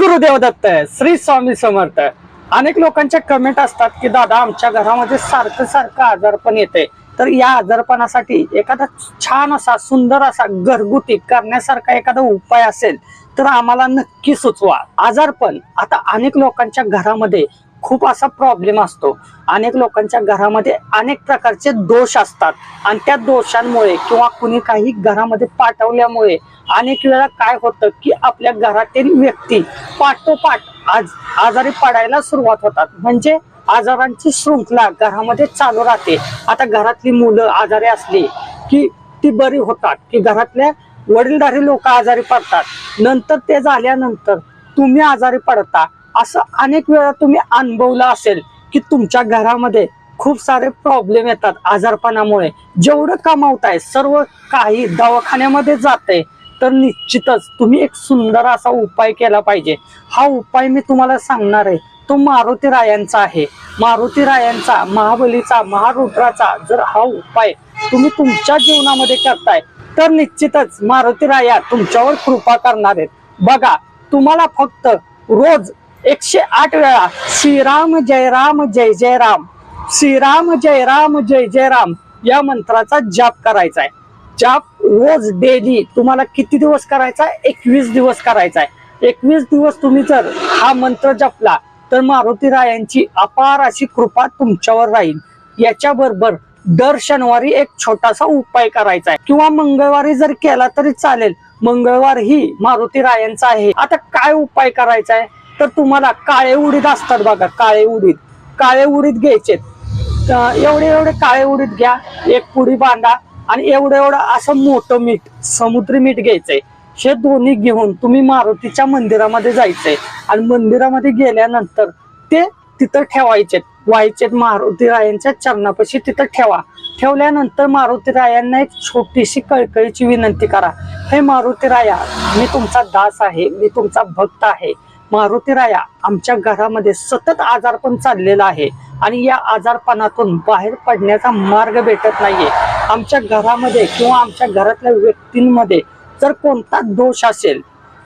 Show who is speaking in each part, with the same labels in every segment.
Speaker 1: गुरुदेव दत्त श्री स्वामी समर्थ अनेक लोकांच्या कमेंट असतात की दादा आमच्या घरामध्ये सारखं सारखं आजारपण येते तर या आजारपणासाठी एखादा छान असा सुंदर असा घरगुती करण्यासारखा एखादा उपाय असेल तर आम्हाला नक्की सुचवा. आजारपण आता अनेक लोकांच्या घरामध्ये खूप असा प्रॉब्लेम असतो. अनेक लोकांच्या घरामध्ये अनेक प्रकारचे दोष असतात. आणि त्या दोषांमुळे किंवा कुणी काही घरामध्ये पाठवल्यामुळे अनेक वेळा काय होतं की आपल्या घरातील व्यक्ती पाठोपाठ आज आजारी पडायला सुरुवात होतात. म्हणजे आजारांची शृंखला घरामध्ये चालू राहते. आता घरातली मुलं आजारी असली की ती बरी होतात. की घरातल्या वडीलधारी लोक आजारी पडतात. नंतर ते झाल्यानंतर तुम्ही आजारी पडता. असं अनेक वेळा तुम्ही अनुभवलं असेल की तुमच्या घरामध्ये खूप सारे प्रॉब्लेम येतात आजारपणामुळे. जेवढं कमावताय सर्व काही दवाखान्यामध्ये जाते तर निश्चितच तुम्ही एक सुंदर असा उपाय केला पाहिजे. हा उपाय मी तुम्हाला सांगणार आहे. तो मारुती रायांचा आहे. मारुती रायांचा महाबलीचा महारुद्राचा जर हा उपाय तुम्ही तुमच्या जीवनामध्ये करताय तर निश्चितच मारुती राया तुमच्यावर कृपा करणार आहेत. बघा तुम्हाला फक्त रोज एकशे आठ वेळा. श्रीराम जय राम जय जय राम. श्रीराम जय राम जय जय राम. या मंत्राचा जाप करायचा आहे जाप रोज डेली तुम्हाला किती दिवस करायचा आहे एकवीस दिवस करायचा आहे एकवीस दिवस तुम्ही जर हा मंत्र जपला तर मारुती रायांची अपार अशी कृपा तुमच्यावर राहील. याच्या बरोबर दर शनिवारी एक छोटासा उपाय करायचा आहे किंवा मंगळवारी जर केला तरी चालेल. मंगळवार ही मारुती रायांचा आहे. आता काय उपाय करायचा आहे तर तुम्हाला काळे उडीद असतात बघा काळे उडीद. काळे उडीद घ्यायचे. एवढे एवढे काळे उडीद घ्या एक पुडी बांधा आणि एवढं एवढं असं मोठं मीठ समुद्री मीठ घ्यायचंय. हे दोन्ही घेऊन तुम्ही मारुतीच्या मंदिरामध्ये जायचंय. आणि मंदिरामध्ये गेल्यानंतर ते तिथं ठेवायचे व्हायचे मारुती रायांच्या चरणापाशी तिथं ठेवा. ठेवल्यानंतर मारुती रायांना एक छोटीशी कळकळीची विनंती करा. हे मारुती राया मी तुमचा दास आहे मी तुमचा भक्त आहे. मारुती राया आमच्या घरामध्ये सतत आजारपण चाललेला आहे. आणि या आजारपणातून बाहेर पडण्याचा मार्ग भेटत नाहीये. आमच्या घरामध्ये किंवा आमच्या घरातल्या व्यक्तींमध्ये जर कोणता दोष असेल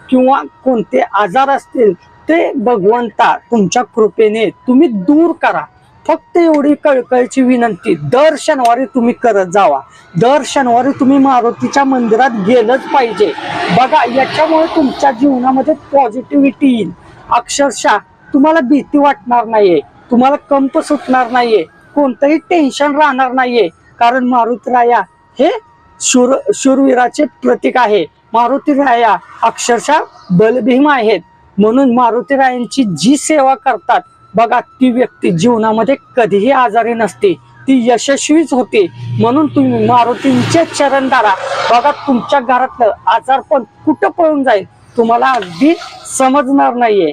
Speaker 1: किंवा कोणते आजार असतील ते भगवंता तुमच्या कृपेने तुम्ही दूर करा. फक्त एवढी कळकळीची विनंती दर शनिवारी तुम्ही करत जावा. दर शनिवारी तुम्ही मारुतीच्या मंदिरात गेलंच पाहिजे. बघा याच्यामुळे तुमच्या जीवनामध्ये पॉझिटिव्हिटी येईल. अक्षरशः तुम्हाला भीती वाटणार नाहीये. तुम्हाला कंप सुटणार नाहीये. कोणतंही टेन्शन राहणार नाहीये. कारण मारुती राया हे शूर शूरवीराचे प्रतीक आहे. मारुती राया अक्षरशः बलभीम आहेत. म्हणून मारुती रायांची जी सेवा करतात बघा ती व्यक्ती जीवनामध्ये कधीही आजारी नसते. ती यशस्वीच होते. म्हणून तुम्ही मारुतींचे चरण धरा. बघा तुमच्या घरातलं आजारपण कुठं पळून जाईल? तुम्हाला अगदी समजणार नाहीये.